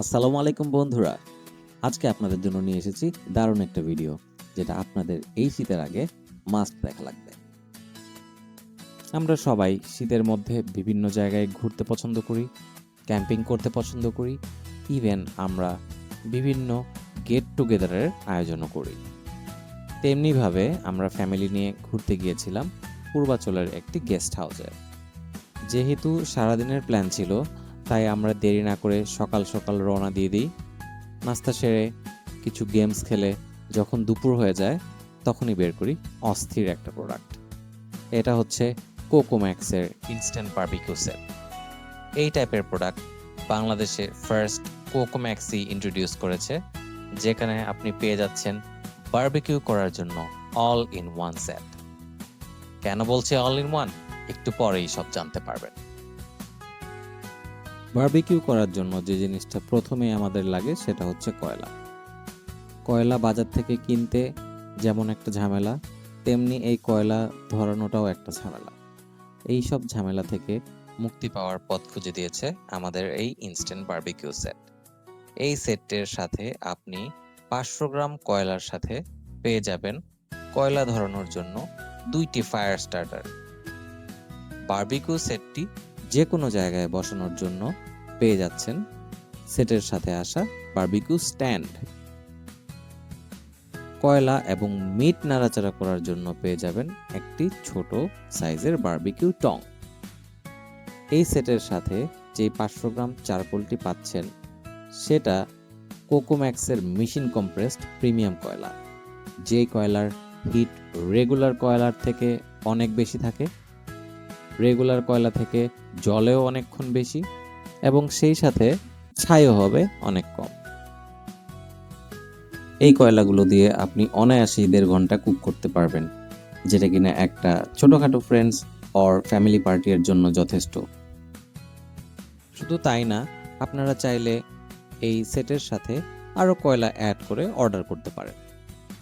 আসসালামু আলাইকুম বন্ধুরা। আজকে আপনাদের জন্য নিয়ে এসেছি দারুণ একটা ভিডিও, যেটা আপনাদের এই শীতের আগে মাস্ট দেখা লাগবে। আমরা সবাই শীতের মধ্যে বিভিন্ন জায়গায় ঘুরতে পছন্দ করি ক্যাম্পিং করতে পছন্দ করি ইভেন আমরা বিভিন্ন গেট টুগেদারের আয়োজনও করি। তেমনিভাবে আমরা ফ্যামিলি নিয়ে ঘুরতে গিয়েছিলাম পূর্বাচলের একটি গেস্ট হাউসে যেহেতু সারাদিনের প্ল্যান ছিল তাই আমরা দেরি না করে সকাল সকাল রওনা দিয়ে দিই। নাস্তা সেরে কিছু গেমস খেলে যখন দুপুর হয়ে যায়, তখনই বের করি অস্থির একটা প্রোডাক্ট এটা হচ্ছে কোকোম্যাক্সের ইনস্ট্যান্ট বার্বিকিউ সেট এই টাইপের প্রোডাক্ট বাংলাদেশে ফার্স্ট কোকোম্যাক্সই ইন্ট্রোডিউস করেছে, যেখানে আপনি পেয়ে যাচ্ছেন বার্বিকিউ করার জন্য অল ইন ওয়ান সেট কেন বলছে অল ইন ওয়ান একটু পরেই সব জানতে পারবেন। বারবিকিউ করার জন্য যে জিনিসটা প্রথমে আমাদের লাগে সেটা হচ্ছে কয়লা। কয়লা বাজার থেকে কিনতে যেমন একটা ঝামেলা, তেমনি এই কয়লা ধরানোটাও একটা ঝামেলা। এই সব ঝামেলা থেকে মুক্তি পাওয়ার পথ খুঁজে দিয়েছে আমাদের এই ইনস্ট্যান্ট বারবিকিউ সেট এই সেটের সাথে আপনি পাঁচশো গ্রাম কয়লার সাথে পেয়ে যাবেন কয়লা ধরানোর জন্য দুইটি ফায়ার স্টার্টার বার্বিকিউ সেটটি যে কোনো জায়গায় বসানোর জন্য পেয়ে যাচ্ছেন সেটের সাথে আসা বারবিকিউ স্ট্যান্ড। কয়লা এবং মিট নাড়াচাড়া করার জন্য পেয়ে যাবেন একটি ছোট সাইজের বারবিকিউ টং। এই সেটের সাথে যে পাঁচশো গ্রাম চারকোলটি পাচ্ছেন, সেটা কোকোম্যাক্সের মেশিন কম্প্রেসড প্রিমিয়াম কয়লা। যে কয়লার হিট রেগুলার কয়লার থেকে অনেক বেশি থাকে রেগুলার কয়লা থেকে জলেও অনেকক্ষণ বেশি এবং সেই সাথে ছাইও হবে অনেক কম। এই কয়লাগুলো দিয়ে আপনি অনায়াসেই দেড় ঘণ্টা কুক করতে পারবেন, যেটা কিনা একটা ছোটোখাটো ফ্রেন্ডস অর ফ্যামিলি পার্টির জন্য যথেষ্ট। শুধু তাই না, আপনারা চাইলে এই সেটের সাথে আরও কয়লা অ্যাড করে অর্ডার করতে পারেন।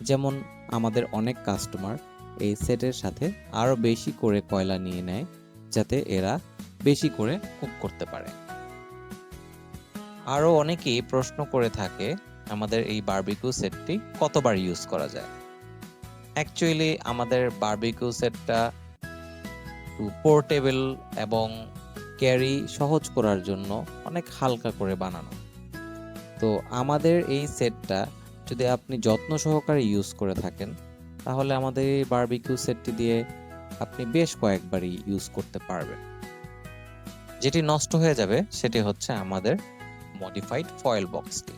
যেমন আমাদের অনেক কাস্টমার এই সেটের সাথে আরও বেশি করে কয়লা নিয়ে নেয় যাতে এরা বেশি করে কুক করতে পারে। আরও অনেকেই প্রশ্ন করে থাকে, আমাদের এই বারবিকিউ সেটটি কতবার ইউজ করা যায়? অ্যাকচুয়ালি আমাদের বারবিকিউ সেটটা পোর্টেবল এবং ক্যারি সহজ করার জন্য অনেক হালকা করে বানানো। তো আমাদের এই সেটটা যদি আপনি যত্ন সহকারে ইউজ করে থাকেন, তাহলে আমাদের এই বারবিকিউ সেটটি দিয়ে আপনি বেশ কয়েকবারই ইউজ করতে পারবেন। যেটি নষ্ট হয়ে যাবে, সেটি হচ্ছে আমাদের মডিফাইড ফয়েল বক্সটি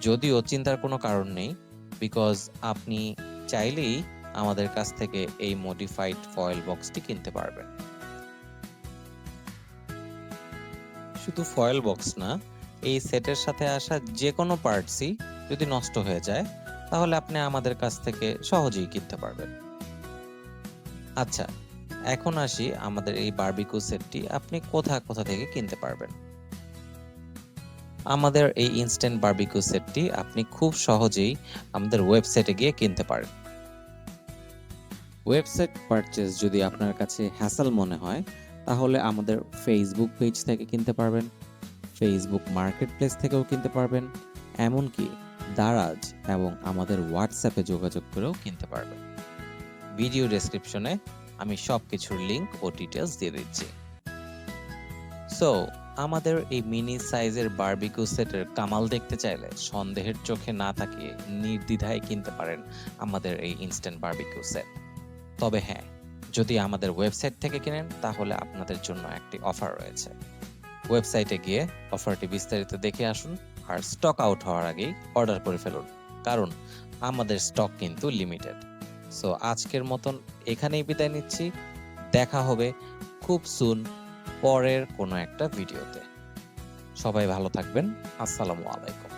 যদিও চিন্তার কোনো কারণ নেই বিকজ আপনি চাইলেই আমাদের কাছ থেকে এই মডিফাইড ফয়েল বক্সটি কিনতে পারবেন। শুধু ফয়েল বক্স না, এই সেটের সাথে আসা যে কোনো পার্টসই যদি নষ্ট হয়ে যায়, তাহলে আপনি আমাদের কাছ থেকে সহজেই কিনতে পারবেন। আচ্ছা এখন আসি আমাদের এই বারবিকিউ সেটটি আপনি কোথা কোথা থেকে কিনতে পারবেন? আমাদের এই ইনস্ট্যান্ট বারবিকিউ সেটটি আপনি খুব সহজেই আমাদের ওয়েবসাইটে গিয়ে কিনতে পারেন। ওয়েবসাইট পারচেজ যদি আপনার কাছে হ্যাসেল মনে হয়, তাহলে আমাদের ফেসবুক পেজ থেকে কিনতে পারবেন ফেসবুক মার্কেট প্লেস থেকেও কিনতে পারবেন, এমনকি দারাজ এবং আমাদের হোয়াটসঅ্যাপে যোগাযোগ করেও কিনতে পারবেন। ভিডিও ডেসক্রিপশনে আমি সব কিছুর লিংক ও ডিটেলস দিয়ে দিচ্ছি। সো আমাদের এই মিনি সাইজের বারবিকিউ সেটের কামাল দেখতে চাইলে সন্দেহের চোখে না তাকিয়ে নির্দ্বিধায় কিনতে পারেন আমাদের এই ইনস্ট্যান্ট বারবিকিউ সেট তবে হ্যাঁ যদি আমাদের ওয়েবসাইট থেকে কিনেন, তাহলে আপনাদের জন্য একটি অফার রয়েছে। ওয়েবসাইটে গিয়ে অফারটি বিস্তারিত দেখে আসুন আর স্টক আউট হওয়ার আগেই অর্ডার করে ফেলুন। কারণ আমাদের স্টক কিন্তু লিমিটেড সো আজকের মতন এখানেই বিদায় নিচ্ছি। দেখা হবে খুব সুন পরের কোনো একটা ভিডিওতে। সবাই ভালো থাকবেন। আসসালামু আলাইকুম।